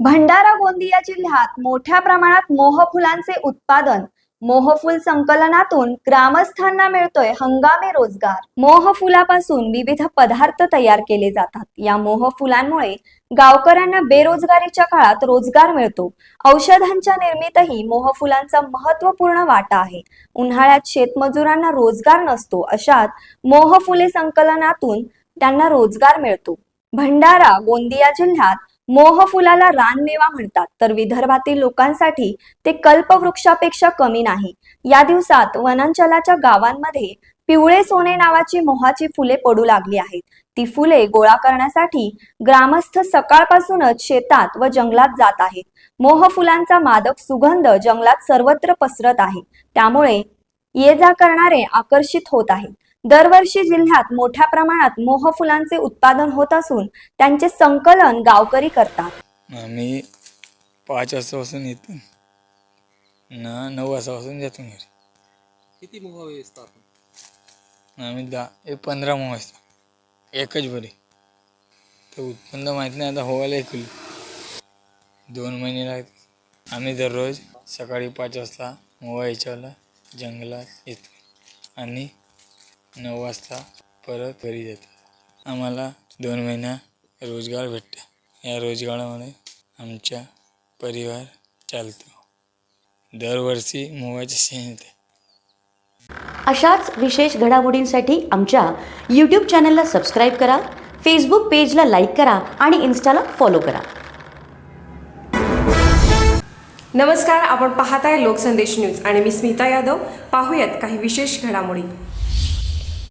भंडारा गोंदिया जिल्ह्यात मोठ्या प्रमाणात मोहफुलांचे उत्पादन मोहफूल संकलनातून ग्रामस्थांना मिळतोय हंगामी रोजगार. मोहफुलापासून विविध पदार्थ तयार केले जातात. या मोहफुलांमुळे गावकऱ्यांना बेरोजगारीच्या काळात रोजगार मिळतो. औषधांच्या निर्मितही मोहफुलांचा महत्त्वपूर्ण वाटा आहे. उन्हाळ्यात शेतमजुरांना रोजगार नसतो अशात मोहफुले संकलनातून त्यांना रोजगार मिळतो. भंडारा गोंदिया जिल्ह्यात मोहफुलाला रानमेवा म्हणतात. तर विदर्भातील लोकांसाठी ते कल्पवृक्षापेक्षा कमी नाही. या दिवसात वनांचलाच्या गावांमध्ये पिवळे सोने नावाची मोहाची फुले पडू लागली आहेत. ती फुले गोळा करण्यासाठी ग्रामस्थ सकाळपासूनच शेतात व जंगलात जात आहेत. मोहफुलांचा मादक सुगंध जंगलात सर्वत्र पसरत आहे. त्यामुळे ये जा करणारे आकर्षित होत आहेत. दरवर्षी जिल्ह्यात मोठ्या प्रमाणात मोहफुलांचे उत्पादन होत असून त्यांचे संकलन गावकरी करतात. आम्ही पाच वाजतापासून येतो. ना नऊ वाजतापासून जातो घरी. किती मोह व्यवस्था आपण? आम्ही दहा एक पंधरा मग वाजता एकच बरी तर उत्पन्न माहीत नाही आता होवायला ऐकली दोन महिने लागतात. आम्ही दररोज सकाळी पाच वाजता मोवा याच्यावाला जंगलात येतो. आणि नऊ वाजता परत घरी जातो. आम्हाला दोन महिना रोजगार भेटतो. या रोजगारामुळे आमचा परिवार चालतो. दरवर्षी मोवाचे शेण येते. अशाच विशेष घडामोडींसाठी आमच्या यूट्यूब चॅनलला सबस्क्राईब करा फेसबुक पेजला लाईक करा आणि इन्स्टाला फॉलो करा. नमस्कार आपण पाहताय लोकसंदेश न्यूज आणि मी स्मिता यादव. पाहूयात काही विशेष घडामोडी.